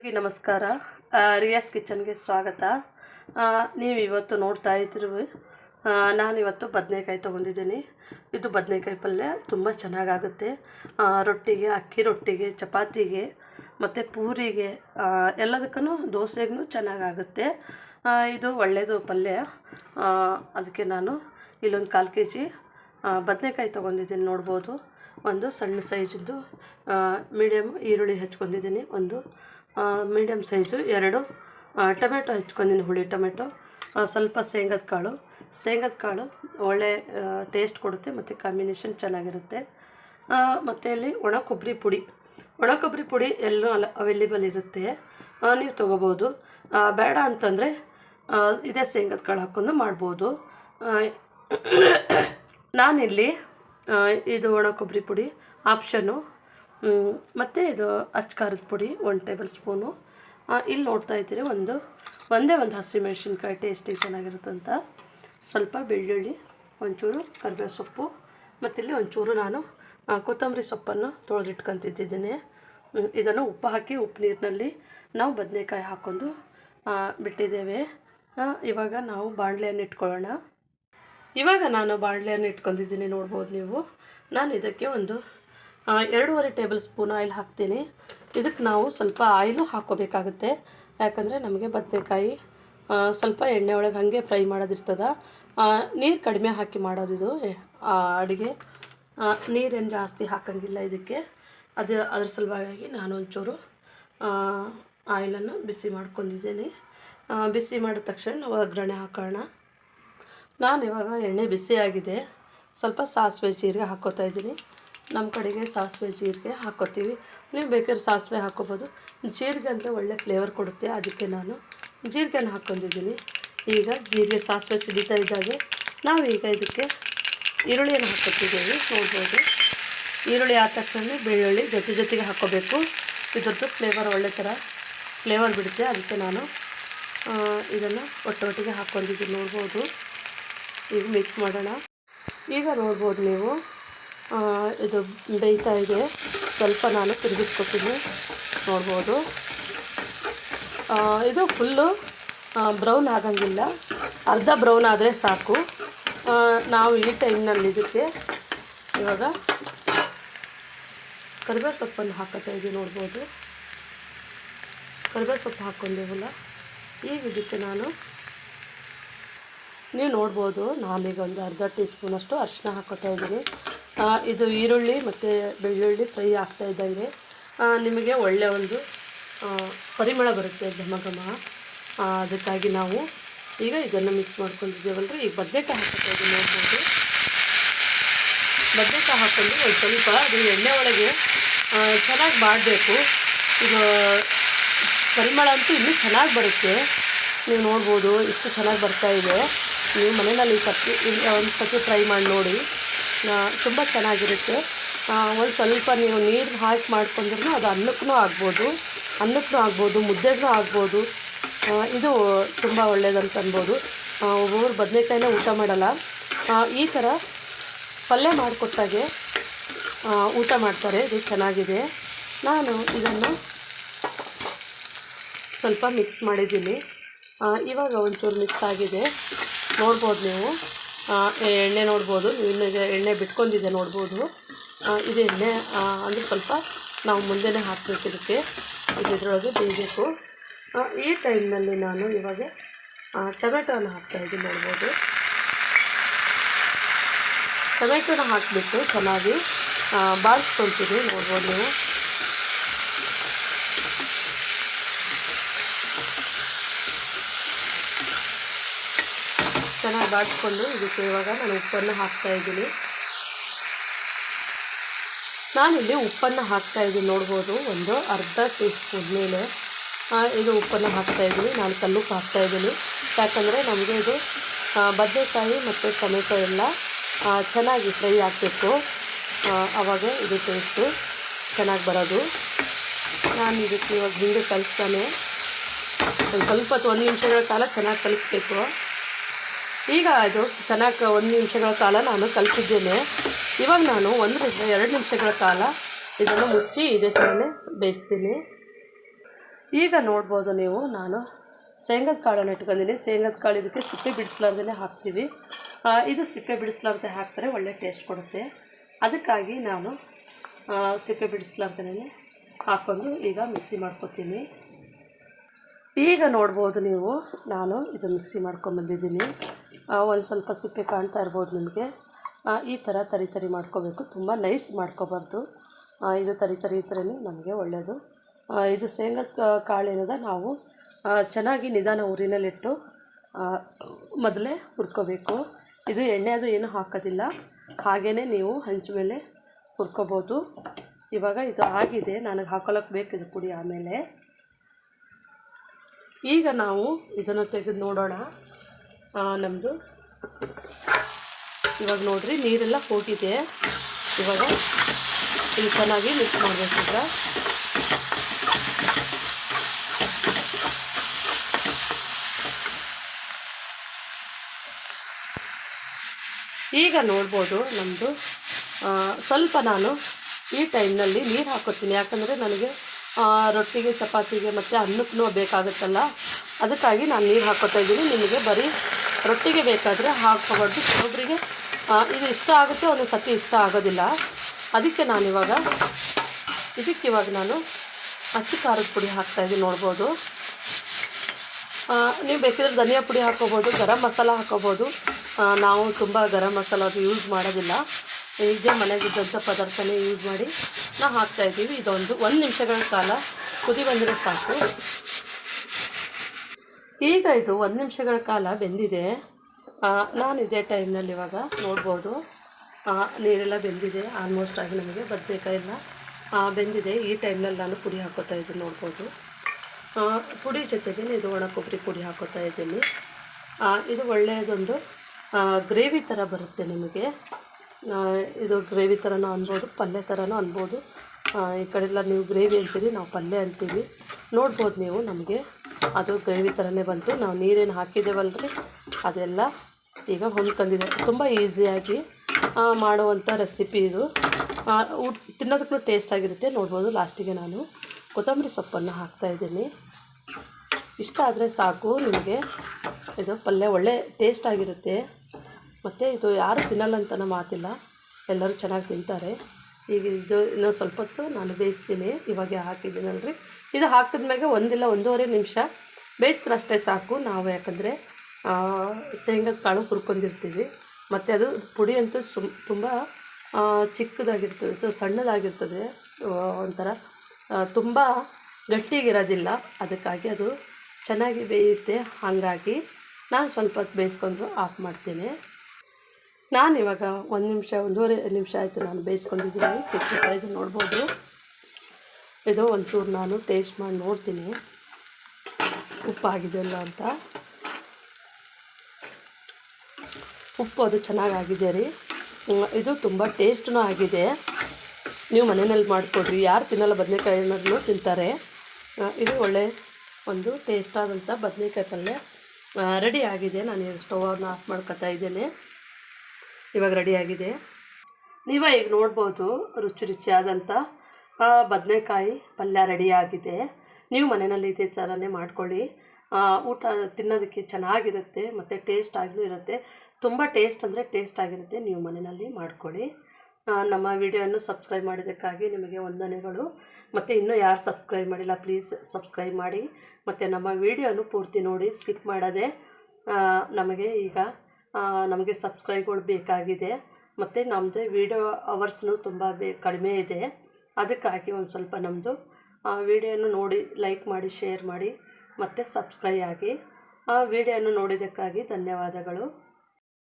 ನಮಸ್ಕಾರ. ರಿಯಾಸ್ ಕಿಚನ್ಗೆ ಸ್ವಾಗತ. ನೀವು ಇವತ್ತು ನೋಡ್ತಾ ಇದ್ದೀರಿ ನಾನಿವತ್ತು ಬದನೆಕಾಯಿ ತೊಗೊಂಡಿದ್ದೀನಿ. ಇದು ಬದನೆಕಾಯಿ ಪಲ್ಯ, ತುಂಬ ಚೆನ್ನಾಗಾಗುತ್ತೆ. ರೊಟ್ಟಿಗೆ, ಅಕ್ಕಿ ರೊಟ್ಟಿಗೆ, ಚಪಾತಿಗೆ, ಮತ್ತು ಪೂರಿಗೆ ಎಲ್ಲದಕ್ಕೂ ದೋಸೆಗೂ ಚೆನ್ನಾಗಾಗುತ್ತೆ. ಇದು ಒಳ್ಳೆಯದು ಪಲ್ಯ. ಅದಕ್ಕೆ ನಾನು ಇಲ್ಲೊಂದು ಕಾಲು ಕೆ ಜಿ ಬದನೆಕಾಯಿ ತೊಗೊಂಡಿದ್ದೀನಿ ನೋಡ್ಬೋದು. ಒಂದು ಸಣ್ಣ ಸೈಜಿಂದು ಮೀಡಿಯಮ್ ಈರುಳ್ಳಿ ಹೆಚ್ಕೊಂಡಿದ್ದೀನಿ ಒಂದು ಮೀಡಿಯಮ್ ಸೈಜು ಎರಡು. ಟೊಮೆಟೊ ಹೆಚ್ಕೊಂಡಿನಿ ಹುಳಿ ಟೊಮೆಟೊ. ಸ್ವಲ್ಪ ಶೇಂಗದ ಕಾಳು. ಶೇಂಗದ ಕಾಳು ಒಳ್ಳೆ ಟೇಸ್ಟ್ ಕೊಡುತ್ತೆ ಮತ್ತು ಕಾಂಬಿನೇಷನ್ ಚೆನ್ನಾಗಿರುತ್ತೆ. ಮತ್ತು ಇಲ್ಲಿ ಒಣ ಕೊಬ್ಬರಿ ಪುಡಿ. ಒಣ ಕೊಬ್ಬರಿ ಪುಡಿ ಎಲ್ಲೂ ಅಲ್ಲ ಅವೈಲೇಬಲ್ ಇರುತ್ತೆ. ನೀವು ತೊಗೋಬೋದು. ಬೇಡ ಅಂತಂದರೆ ಇದೇ ಶೇಂಗದ ಕಾಳು ಹಾಕ್ಕೊಂಡು ಮಾಡ್ಬೋದು. ನಾನಿಲ್ಲಿ ಇದು ಒಣ ಕೊಬ್ಬರಿ ಪುಡಿ ಆಪ್ಷನು ಮತ್ತು ಇದು ಅಚ್ಕಾರದ ಪುಡಿ ಒಂದು ಟೇಬಲ್ ಸ್ಪೂನು ಇಲ್ಲಿ ನೋಡ್ತಾ ಇದ್ದೀರಿ, ಒಂದು, ಒಂದೇ ಒಂದು ಹಸಿಮೆಣ್ಸಿನ್ಕಾಯಿ ಟೇಸ್ಟಿಗೆ ಚೆನ್ನಾಗಿರುತ್ತಂತ ಸ್ವಲ್ಪ ಬೆಳ್ಳುಳ್ಳಿ, ಒಂಚೂರು ಕರಿಬೇವು ಸೊಪ್ಪು ಮತ್ತಿಲ್ಲಿ ಒಂಚೂರು ನಾನು ಕೊತ್ತಂಬರಿ ಸೊಪ್ಪನ್ನು ತೊಳೆದಿಟ್ಕೊಂತಿದ್ದೀನಿ ಇದನ್ನು ಉಪ್ಪು ಹಾಕಿ, ಉಪ್ಪು ನೀರಿನಲ್ಲಿ ನಾವು ಬದನೆಕಾಯಿ ಹಾಕ್ಕೊಂಡು ಬಿಟ್ಟಿದ್ದೇವೆ. ಇವಾಗ ನಾವು ಬಾಣಲೆಯನ್ನು ಇಟ್ಕೊಳ್ಳೋಣ. ಇವಾಗ ನಾನು ಬಾಣಲೆಯನ್ನು ಇಟ್ಕೊಂಡಿದ್ದೀನಿ, ನೋಡ್ಬೋದು ನೀವು. ನಾನು ಇದಕ್ಕೆ ಒಂದು ಎರಡೂವರೆ ಟೇಬಲ್ ಸ್ಪೂನ್ ಆಯಿಲ್ ಹಾಕ್ತೀನಿ. ಇದಕ್ಕೆ ನಾವು ಸ್ವಲ್ಪ ಆಯಿಲು ಹಾಕ್ಕೋಬೇಕಾಗುತ್ತೆ. ಯಾಕಂದರೆ ನಮಗೆ ಬದನೆಕಾಯಿ ಸ್ವಲ್ಪ ಎಣ್ಣೆ ಒಳಗೆ ಹಾಗೆ ಫ್ರೈ ಮಾಡೋದಿರ್ತದ. ನೀರು ಕಡಿಮೆ ಹಾಕಿ ಮಾಡೋದಿದು. ಅಡುಗೆ. ನೀರೇನು ಜಾಸ್ತಿ ಹಾಕಂಗಿಲ್ಲ ಇದಕ್ಕೆ. ಅದು, ಅದ್ರ ಸಲುವಾಗಿ ನಾನು ಒಂಚೂರು ಆಯಿಲನ್ನು ಬಿಸಿ ಮಾಡ್ಕೊಂಡಿದ್ದೀನಿ. ಬಿಸಿ ಮಾಡಿದ ತಕ್ಷಣ ನಾವು ಒಗ್ಗರಣೆ ಹಾಕೋಣ. ನಾನು ಇವಾಗ ಎಣ್ಣೆ ಬಿಸಿಯಾಗಿದೆ. ಸ್ವಲ್ಪ ಸಾಸಿವೆ ಜೀರಿಗೆ ಹಾಕ್ಕೋತಾ ಇದ್ದೀನಿ. ನಮ್ಮ ಕಡೆಗೆ ಸಾಸಿವೆ ಜೀರಿಗೆ ಹಾಕ್ಕೋತೀವಿ. ನೀವು ಬೇಕಾದ್ರೆ ಸಾಸಿವೆ ಹಾಕ್ಕೋಬೋದು. ಜೀರಿಗೆ ಅಂದರೆ ಒಳ್ಳೆ ಫ್ಲೇವರ್ ಕೊಡುತ್ತೆ. ಅದಕ್ಕೆ ನಾನು ಜೀರಿಗೆನ ಹಾಕ್ಕೊಂಡಿದ್ದೀನಿ. ಈಗ ಜೀರಿಗೆ ಸಾಸಿವೆ ಸಿಡಿತಾ ಇದ್ದಾಗೆ ನಾವು ಈಗ ಇದಕ್ಕೆ ಈರುಳ್ಳಿಯನ್ನು ಹಾಕ್ಕೊತಿದ್ದೀವಿ. ನೋಡ್ಬೋದು. ಈರುಳ್ಳಿ ಆದ ತಕ್ಷಣ ಬೆಳ್ಳುಳ್ಳಿ ಜೊತೆ ಜೊತೆಗೆ ಹಾಕ್ಕೋಬೇಕು. ಇದ್ರದ್ದು ಫ್ಲೇವರ್ ಒಳ್ಳೆ ಥರ ಫ್ಲೇವರ್ ಬಿಡುತ್ತೆ. ಅದಕ್ಕೆ ನಾನು ಇದನ್ನು ಒಟ್ಟೊಟ್ಟಿಗೆ ಹಾಕ್ಕೊಂಡಿದ್ದೀನಿ. ನೋಡ್ಬೋದು. ಈಗ ಮಿಕ್ಸ್ ಮಾಡೋಣ. ಈಗ ನೋಡ್ಬೋದು ನೀವು. ಇದು ಬೇಯ್ತಾ ಇದೆ. ಸ್ವಲ್ಪ ನಾನು ತಿರುಗಿಸ್ಕೊತೀನಿ. ನೋಡ್ಬೋದು. ಇದು ಫುಲ್ಲು ಬ್ರೌನ್ ಆಗಂಗಿಲ್ಲ ಅರ್ಧ ಬ್ರೌನ್ ಆದರೆ ಸಾಕು. ನಾವು ಈ ಟೈಮ್ನಲ್ಲಿ ಇದಕ್ಕೆ ಇವಾಗ ಕರಿಬೇವು ಸೊಪ್ಪನ್ನು ಹಾಕೋತಾ ಇದ್ದೀವಿ ನೋಡ್ಬೋದು. ಕರಿಬೇವು ಸೊಪ್ಪು ಹಾಕ್ಕೊಂಡಿವಲ್ಲ ಈಗ ಇದಕ್ಕೆ ನಾನು, ನೀವು ನೋಡ್ಬೋದು, ನಾನೀಗ ಒಂದು ಅರ್ಧ ಟೀ ಸ್ಪೂನಷ್ಟು ಅರಿಶಿನ ಹಾಕೋತಾ ಇದ್ದೀನಿ. ಇದು ಈರುಳ್ಳಿ ಮತ್ತು ಬೆಳ್ಳುಳ್ಳಿ ಫ್ರೈ ಆಗ್ತಾ ಇದ್ದಂಗೆ ನಿಮಗೆ ಒಳ್ಳೆಯ ಒಂದು ಪರಿಮಳ ಬರುತ್ತೆ ಘಮ ಘಮ ಅದಕ್ಕಾಗಿ ನಾವು ಈಗ ಇದನ್ನು ಮಿಕ್ಸ್ ಮಾಡ್ಕೊಂಡಿದ್ದೇವಲ್ರಿ. ಈಗ ಬದನೆಕಾಯಿ ಹಾಕೋತಾ ಇದ್ದೀವಿ ನೋಡ್ಬೋದು. ಬದನೆಕಾಯಿ ಹಾಕ್ಕೊಂಡು ಒಂದು ಸ್ವಲ್ಪ ಅದು ಎಣ್ಣೆ ಒಳಗೆ ಚೆನ್ನಾಗಿ ಬಾಡಬೇಕು. ಇದು ಪರಿಮಳ ಅಂತೂ ಇನ್ನೂ ಚೆನ್ನಾಗಿ ಬರುತ್ತೆ. ನೀವು ನೋಡ್ಬೋದು, ಇಷ್ಟು ಚೆನ್ನಾಗಿ ಬರ್ತಾ ಇದೆ. ನೀವು ಮನೆಯಲ್ಲಿ ಈ ಸರ್ತಿ ಒಂದು ಸತಿ ಟ್ರೈ ಮಾಡಿ ನೋಡಿ. ತುಂಬ ಚೆನ್ನಾಗಿರುತ್ತೆ. ಒಂದು ಸ್ವಲ್ಪ ನೀವು ನೀರು ಹಾಕಿ ಮಾಡ್ಕೊಂಡ್ರೂ ಅದು ಅನ್ನಕ್ಕೂ ಆಗ್ಬೋದು ಅನ್ನಕ್ಕೂ ಆಗ್ಬೋದು ಮುದ್ದೆಗೂ ಆಗ್ಬೋದು. ಇದು ತುಂಬ ಒಳ್ಳೆಯದಂತ ಅನ್ಬೋದು. ಒಬ್ಬೊಬ್ರು ಬದನೆಕಾಯಿನ ಊಟ ಮಾಡಲ್ಲ. ಈ ಥರ ಪಲ್ಯ ಮಾಡಿಕೊಟ್ಟಾಗೆ ಊಟ ಮಾಡ್ತಾರೆ. ಇದು ಚೆನ್ನಾಗಿದೆ. ನಾನು ಇದನ್ನು ಸ್ವಲ್ಪ ಮಿಕ್ಸ್ ಮಾಡಿದ್ದೀನಿ. ಇವಾಗ ಒಂಚೂರು ಮಿಕ್ಸ್ ಆಗಿದೆ. ನೋಡ್ಬೋದು ನೀವು. ಎಣ್ಣೆ ನೋಡ್ಬೋದು. ನಿಮಗೆ ಎಣ್ಣೆ ಬಿಟ್ಕೊಂಡಿದೆ ನೋಡ್ಬೋದು. ಇದು ಎಣ್ಣೆ ಅಂದರೆ ಸ್ವಲ್ಪ ನಾವು ಮುಂದೆನೇ ಹಾಕಬೇಕು ಇದಕ್ಕೆ. ಇದು ಇದರೊಳಗೆ ಬೇಯಬೇಕು ಈ ಟೈಮ್ನಲ್ಲಿ ನಾನು ಇವಾಗ ಟೊಮೆಟೋನ ಹಾಕ್ತಾ ಇದ್ದೀನಿ ನೋಡ್ಬೋದು. ಟೊಮೆಟೊನ ಹಾಕಿಬಿಟ್ಟು ಚೆನ್ನಾಗಿ ಆ, ಬಾಡಿಸ್ಕೊಳ್ತೀನಿ ನೋಡ್ಬೋದು ನೀವು. ಬಾಡಿಸ್ಕೊಂಡು ಇದಕ್ಕೆ ಇವಾಗ ನಾನು ಉಪ್ಪನ್ನು ಹಾಕ್ತಾ ಇದ್ದೀನಿ. ನಾನಿಲ್ಲಿ ಉಪ್ಪನ್ನು ಹಾಕ್ತಾ ಇದ್ದೀನಿ ನೋಡ್ಬೋದು, ಒಂದು ಅರ್ಧ ಟೀ ಸ್ಪೂನ್ ಮೇಲೆ ಇದು ಉಪ್ಪನ್ನು ಹಾಕ್ತಾ ಇದ್ದೀನಿ, ನಾನು ಕಲ್ಲುಪ್ಪು ಹಾಕ್ತಾ ಇದ್ದೀನಿ. ಯಾಕಂದರೆ ನಮಗೆ ಇದು ಬದನೆಕಾಯಿ ಮತ್ತು ಟೊಮೆಟೊ ಎಲ್ಲ ಚೆನ್ನಾಗಿ ಫ್ರೈ ಆಗಬೇಕು. ಆವಾಗ ಇದು ಟೇಸ್ಟು ಚೆನ್ನಾಗಿ ಬರೋದು. ನಾನು ಇದಕ್ಕೆ ಇವಾಗ ಹಿಂದೆ ಕಲಿಸ್ತಾನೆ. ಸ್ವಲ್ಪ ಹೊತ್ತು ಒಂದು ನಿಮಿಷಗಳ ಕಾಲ ಚೆನ್ನಾಗಿ ಕಲಿಸ್ಬೇಕು. ಈಗ ಅದು ಚೆನ್ನಾಗಿ ಒಂದು ನಿಮಿಷಗಳ ಕಾಲ ನಾನು ಕಲಿಸಿದ್ದೇನೆ ಇವಾಗ ನಾನು ಒಂದರಿಂದ ಎರಡು ನಿಮಿಷಗಳ ಕಾಲ ಇದನ್ನು ಮುಚ್ಚಿ ಇದೇ ಥರನೇ ಬೇಯಿಸ್ತೀನಿ. ಈಗ ನೋಡ್ಬೋದು ನೀವು, ನಾನು ಶೇಂಗದ ಕಾಳನ್ನು ಇಟ್ಕೊಂಡಿದ್ದೀನಿ. ಶೇಂಗದ ಕಾಳು ಇದಕ್ಕೆ ಸಿಪ್ಪೆ ಬಿಡಿಸ್ಲಾರ್ದೇ ಹಾಕ್ತೀವಿ. ಇದು ಸಿಪ್ಪೆ ಬಿಡಿಸ್ಲಾರ್ದೆ ಹಾಕ್ತಾರೆ, ಒಳ್ಳೆ ಟೇಸ್ಟ್ ಕೊಡುತ್ತೆ. ಅದಕ್ಕಾಗಿ ನಾನು ಸಿಪ್ಪೆ ಬಿಡಿಸ್ಲಾರ್ದೇ ಹಾಕ್ಕೊಂಡು ಈಗ ಮಿಕ್ಸಿ ಮಾಡ್ಕೊತೀನಿ. ಈಗ ನೋಡ್ಬೋದು ನೀವು, ನಾನು ಇದು ಮಿಕ್ಸಿ ಮಾಡ್ಕೊಂಬಂದಿದ್ದೀನಿ ಒಂದು ಸ್ವಲ್ಪ ಸಿಪ್ಪೆ ಕಾಣ್ತಾ ಇರ್ಬೋದು ನಿಮಗೆ. ಈ ಥರ ತರಿ ತರಿ ಮಾಡ್ಕೋಬೇಕು. ತುಂಬ ನೈಸ್ ಮಾಡ್ಕೋಬಾರ್ದು. ಇದು ತರಿ ತರಿ ಥರ ನಮಗೆ ಒಳ್ಳೆಯದು ಇದು ಶೇಂಗದ ಕಾ- ಕಾಳು ಏನದ ನಾವು ಚೆನ್ನಾಗಿ ನಿಧಾನ ಊರಿನಲ್ಲಿಟ್ಟು ಮೊದಲೇ ಹುರ್ಕೋಬೇಕು. ಇದು ಎಣ್ಣೆ ಅದು ಏನೂ ಹಾಕೋದಿಲ್ಲ. ಹಾಗೇ ನೀವು ಹಂಚು ಮೇಲೆ ಹುರ್ಕೋಬೋದು. ಇವಾಗ ಇದು ಆಗಿದೆ. ನನಗೆ ಹಾಕೊಳಕ್ಕೆ ಬೇಕು ಇದು ಪುಡಿ ಆಮೇಲೆ. ಈಗ ನಾವು ಇದನ್ನು ತೆಗೆದು ನೋಡೋಣ. ನಮ್ಮದು ಇವಾಗ ನೋಡಿರಿ, ನೀರೆಲ್ಲ ಹೋಗಿದೆ. ಇವಾಗ ಇದು ಚೆನ್ನಾಗಿ ಮಿಕ್ಸ್ ಮಾಡಬೇಕು ಈಗ. ಈಗ ನೋಡ್ಬೋದು ನಮ್ಮದು ಸ್ವಲ್ಪ ನಾನು ಈ ಟೈಮ್ನಲ್ಲಿ ನೀರು ಹಾಕೋತೀನಿ. ಯಾಕಂದರೆ ನನಗೆ ರೊಟ್ಟಿಗೆ, ಚಪಾತಿಗೆ ಮತ್ತು ಅನ್ನಕ್ಕೂ ಬೇಕಾಗುತ್ತಲ್ಲ. ಅದಕ್ಕಾಗಿ ನಾನು ನೀರು ಹಾಕೋತಾ ಇದ್ದೀನಿ. ನಿಮಗೆ ಬರೀ ರೊಟ್ಟಿಗೆ ಬೇಕಾದರೆ ಹಾಕೋಬಾರ್ದು ಕೆಲವೊಬ್ಬರಿಗೆ ಇದು ಇಷ್ಟ ಆಗುತ್ತೆ ಒಂದೊಂದು ಸತಿ ಇಷ್ಟ ಆಗೋದಿಲ್ಲ. ಅದಕ್ಕೆ ನಾನಿವಾಗ ಇದಕ್ಕೆ ಇವಾಗ ನಾನು ಅಚ್ಚು ಖಾರದ ಪುಡಿ ಹಾಕ್ತಾಯಿದ್ದೀನಿ ನೋಡ್ಬೋದು. ಆ, ನೀವು ಬೇಕಿದ್ರೆ ಧನಿಯಾ ಪುಡಿ ಹಾಕೋಬೋದು ಗರಂ ಮಸಾಲ ಹಾಕೋಬೋದು ನಾವು ತುಂಬ ಗರಂ ಮಸಾಲ ಅದು ಯೂಸ್ ಮಾಡೋದಿಲ್ಲ. ಇದೇ ಮನೆಗಿದ್ದಂಥ ಪದಾರ್ಥನೇ ಯೂಸ್ ಮಾಡಿ ನಾವು ಹಾಕ್ತಾಯಿದ್ದೀವಿ ಇದೊಂದು ಒಂದು ನಿಮಿಷಗಳ ಕಾಲ ಕುದಿ ಬಂದರೆ ಸಾಕು. ಈಗ ಇದು ಒಂದು ನಿಮಿಷಗಳ ಕಾಲ ಬೆಂದಿದೆ. ನಾನು ಇದೇ ಟೈಮ್ನಲ್ಲಿ ಇವಾಗ ನೋಡ್ಬೋದು. ನೀರೆಲ್ಲ ಬೆಂದಿದೆ. ಆಲ್ಮೋಸ್ಟ್ ಆಗಿ ನಮಗೆ ಬದಬೇಕಾಗಿಲ್ಲ ಬೆಂದಿದೆ. ಈ ಟೈಮ್ನಲ್ಲಿ ನಾನು ಪುಡಿ ಹಾಕೋತಾ ಇದ್ದೀನಿ ನೋಡ್ಬೋದು. ಪುಡಿ ಜೊತೆಗೆ ಇದು ಒಣ ಕೊಬ್ಬರಿ ಪುಡಿ ಹಾಕೋತಾ ಇದ್ದೀನಿ. ಇದು ಒಳ್ಳೆಯದೊಂದು ಗ್ರೇವಿ ಥರ ಬರುತ್ತೆ ನಿಮಗೆ. ಇದು ಗ್ರೇವಿ ಥರನೂ ಅನ್ಬೋದು, ಪಲ್ಯ ಥರನೂ ಅನ್ಬೋದು. ಈ ಕಡೆಲ್ಲ ನೀವು ಗ್ರೇವಿ ಅಂತೀರಿ, ನಾವು ಪಲ್ಯ ಅಂತೀವಿ. ನೋಡ್ಬೋದು ನೀವು ನಮಗೆ. ಅದು ಗ್ರೇವಿ ಥರನೇ ಬಂತು. ನಾವು ನೀರೇನು ಹಾಕಿದ್ದೇವಲ್ರಿ? ಅದೆಲ್ಲ ಈಗ ಹೊಂದ್ಕೊಂಡಿದೆ. ತುಂಬ ಈಸಿಯಾಗಿ ಮಾಡುವಂಥ ರೆಸಿಪಿ ಇದು. ತಿನ್ನೋದಕ್ಕೂ ಟೇಸ್ಟ್ ಆಗಿರುತ್ತೆ. ನೋಡ್ಬೋದು ಲಾಸ್ಟಿಗೆ ನಾನು ಕೊತ್ತಂಬರಿ ಸೊಪ್ಪನ್ನು ಹಾಕ್ತಾಯಿದ್ದೀನಿ ಇಷ್ಟ ಆದರೆ ಸಾಕು. ನಿಮಗೆ ಇದು ಪಲ್ಯ ಒಳ್ಳೆ ಟೇಸ್ಟ್ ಆಗಿರುತ್ತೆ. ಮತ್ತು ಇದು ಯಾರು ತಿನ್ನಲ್ಲ ಅಂತ ಮಾತಿಲ್ಲ. ಎಲ್ಲರೂ ಚೆನ್ನಾಗಿ ತಿಂತಾರೆ. ಈಗ ಇದು ಇನ್ನೊಂದು ಸ್ವಲ್ಪ ಹೊತ್ತು ನಾನು ಬೇಯಿಸ್ತೀನಿ. ಇವಾಗ ಹಾಕಿದ್ದೀನಲ್ರಿ? ಇದು ಮೇಲೆ ಒಂದಿಲ್ಲ ಒಂದೂವರೆ ನಿಮಿಷ ಬೇಯಿಸಿದ್ರೆ ಅಷ್ಟೇ ಸಾಕು. ನಾವು ಯಾಕಂದರೆ ಶೇಂಗಾ ಕಾಳು ಹುರ್ಕೊಂಡಿರ್ತೀವಿ. ಮತ್ತು ಅದು ಪುಡಿ ಅಂತೂ ಸುಮ್, ತುಂಬ ಚಿಕ್ಕದಾಗಿರ್ತದೆ, ಸೊ ಸಣ್ಣದಾಗಿರ್ತದೆ ಒಂಥರ ತುಂಬ ಗಟ್ಟಿಗಿರೋದಿಲ್ಲ. ಅದಕ್ಕಾಗಿ ಅದು ಚೆನ್ನಾಗಿ ಬೇಯುತ್ತೆ. ಹಾಗಾಗಿ ನಾನು ಸ್ವಲ್ಪ ಹೊತ್ತು ಬೇಯಿಸ್ಕೊಂಡು ಆಫ್ ಮಾಡ್ತೀನಿ. ನಾನು ಇವಾಗ ಒಂದು ನಿಮಿಷ, ಒಂದೂವರೆ ನಿಮಿಷ ಆಯಿತು ನಾನು ಬೇಯಿಸ್ಕೊಂಡಿದ್ದೀನಿ. ಇದು ನೋಡ್ಬೋದು. ಇದು ಒಂಚೂರು ನಾನು ಟೇಸ್ಟ್ ಮಾಡಿ ನೋಡ್ತೀನಿ. ಉಪ್ಪಾಗಿದೆಯಲ್ಲ ಅಂತ. ಉಪ್ಪು ಅದು ಚೆನ್ನಾಗಾಗಿದೆ ರೀ. ಇದು ತುಂಬ ಟೇಸ್ಟ್ನೂ ಆಗಿದೆ. ನೀವು ಮನೆಯಲ್ಲಿ ಮಾಡಿಕೊಡ್ರಿ. ಯಾರು ತಿನ್ನಲ್ಲ ಬದನೆಕಾಯಿ ಅನ್ನೋದನ್ನು ತಿಂತಾರೆ. ಇದು ಒಳ್ಳೆ ಒಂದು ಟೇಸ್ಟಾದಂಥ ಬದನೆಕಾಯಿ ಪಲ್ಯ. ರೆಡಿ ಆಗಿದೆ. ನಾನು ಈಗ ಸ್ಟವನ್ನು ಆಫ್ ಮಾಡ್ಕೊತಾ ಇದ್ದೇನೆ. ಇವಾಗ ಆಗಿದೆ. ನೀವೇ ಈಗ ನೋಡ್ಬೋದು ರುಚಿ ರುಚಿಯಾದಂಥ ಬದನೆಕಾಯಿ ಪಲ್ಯ ರೆಡಿಯಾಗಿದೆ ನೀವು ಮನೆಯಲ್ಲಿ ಇದೇ ಥರನೇ ಮಾಡ್ಕೊಳ್ಳಿ. ಊಟ ತಿನ್ನೋದಕ್ಕೆ ಚೆನ್ನಾಗಿರುತ್ತೆ, ಮತ್ತು ಟೇಸ್ಟ್ ಆಗಿಯೂ ಇರುತ್ತೆ. ತುಂಬ ಟೇಸ್ಟ್ ಅಂದರೆ ಟೇಸ್ಟ್ ಆಗಿರುತ್ತೆ. ನೀವು ಮನೆಯಲ್ಲಿ ಮಾಡ್ಕೊಳ್ಳಿ. ನಮ್ಮ ವಿಡಿಯೋವನ್ನು ಸಬ್ಸ್ಕ್ರೈಬ್ ಮಾಡಿದ್ದಕ್ಕಾಗಿ ನಿಮಗೆ ವಂದನೆಗಳು. ಮತ್ತು ಇನ್ನೂ ಯಾರು ಸಬ್ಸ್ಕ್ರೈಬ್ ಮಾಡಿಲ್ಲ ಪ್ಲೀಸ್ ಸಬ್ಸ್ಕ್ರೈಬ್ ಮಾಡಿ. ಮತ್ತು ನಮ್ಮ ವಿಡಿಯೋನು ಪೂರ್ತಿ ನೋಡಿ ಸ್ಕಿಪ್ ಮಾಡದೆ ನಮಗೆ ಈಗ ನಮಗೆ ಸಬ್ಸ್ಕ್ರೈಬ್ಗಳು ಬೇಕಾಗಿದೆ. ಮತ್ತು ನಮ್ಮದೇ ವಿಡಿಯೋ ಅವರ್ಸ್ನು ತುಂಬ ಬೇ, ಕಡಿಮೆ ಇದೆ. ಅದಕ್ಕಾಗಿ ಒಂದು ಸ್ವಲ್ಪ ನಮ್ಮದು ವಿಡಿಯೋನು ನೋಡಿ ಲೈಕ್ ಮಾಡಿ ಶೇರ್ ಮಾಡಿ, ಮತ್ತು ಸಬ್ಸ್ಕ್ರೈಬ್ ಆಗಿ ಆ ವಿಡಿಯೋನು ನೋಡಿದ್ದಕ್ಕಾಗಿ ಧನ್ಯವಾದಗಳು.